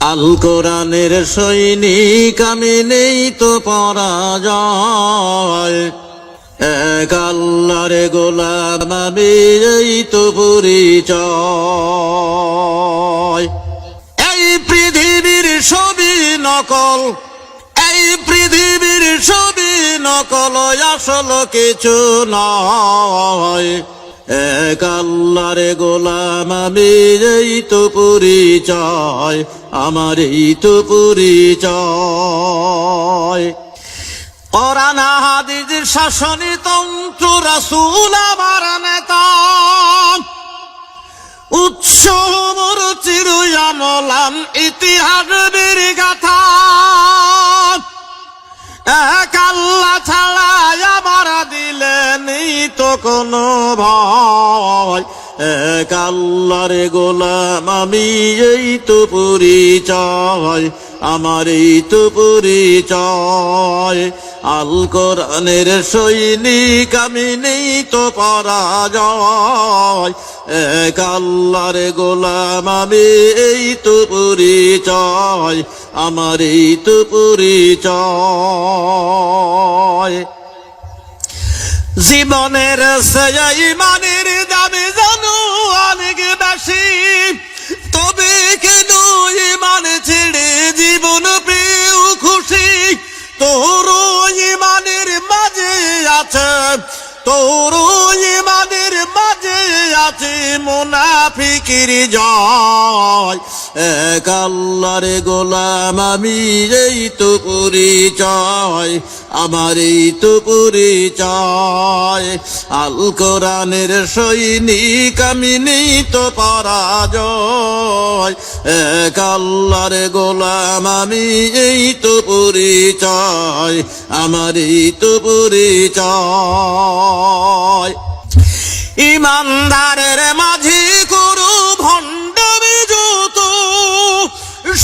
আল কোরআনের সৈনিক আমি নেই তো পরাজয়। এক আল্লাহর গোলাম আমি এই তো পরিচয়। এই পৃথিবীর ছবি নকল, এই পৃথিবীর ছবি নকল, আসল কিছু নয়। এক আল্লাহর গোলাম, আমি এই তো পরিচয়, আমার এই তো পরিচয়। কোরআন হাদিসের শাসনী, তন্ত্র, রাসূল, আমার নেতা। উৎস মোর চিরয়ামলান ইতিহাস, বীর গাথা। এক আল্লাহ ছাড়া নেই তো কোনো ভয়। এক আল্লাহর গোলাম, আমি এই তো পরিচয়, আমার এই তো পরিচয়। আল কোরআনের সৈনিক, আমি নেই তো পরাজয়। এক আল্লাহর গোলাম, আমি এই তো পরিচয়, আমার এই তো পরিচয়। জীবনের সেই মানের দামি জানো অনেক বেশি। তবে কেন ইমান ছেড়ে জীবন পেয়েও খুশি? তোর ইমানের মাঝে আছে তোর ইমানের আছে মোনাফিকির জয়। এক আল্লাহর গোলাম আমি এই তো পরিচয়, আমার এই তো পরিচয়। আল কোরআনের সৈনিক আমি নেই তো পরাজয়। এক আল্লাহর গোলাম আমি এই তো পরিচয়, আমার এই তো পরিচয়। ইমানদারের মাঝে করু ভণ্ডামি যত,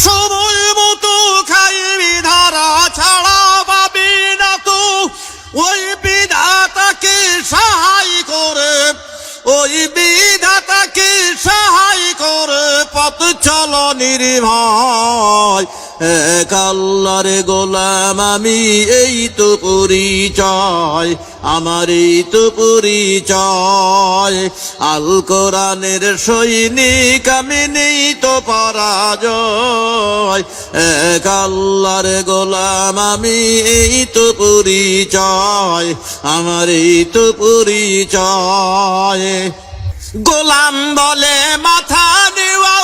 সময় মতো খাইবি ধারা ছাড়া পাবি না তো ওই বিধাতাকে সাহায্য করে, ওই বিধাতাকে সাহায্য করে পথ চল নির্ভয়। এক আল্লাহর গোলাম, আমি এই তো পরিচয়, আমার এই তো পরিচয়। আল কোরআনের সৈনিক, আমি নেই তো পরাজয়। এক আল্লাহর গোলাম, আমি এই তো পরিচয়, আমার এই তো পরিচয়। গোলাম বলে মাথা দেওয়া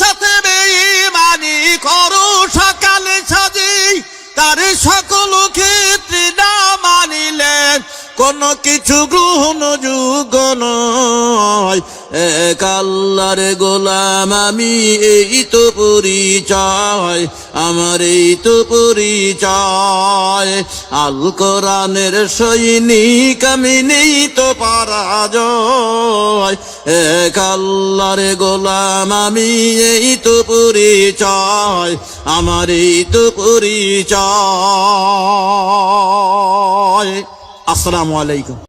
সাথে বেঈমানি করো, সকালে সাজি তার সকল ক্ষেত্রে না মানিলে কোন কিছু গ্রহণযোগ্য নয়। এক আল্লাহর গোলাম আমি, এই তো পরিচয়, আমার এই তো পরিচয়। আল কোরআনের সৈনিক আমি, নেই তো পরাজয়। এক গোলাম আমি এই তো পরিচয় আমার এই তো পরিচয়। আসসালামু আলাইকুম।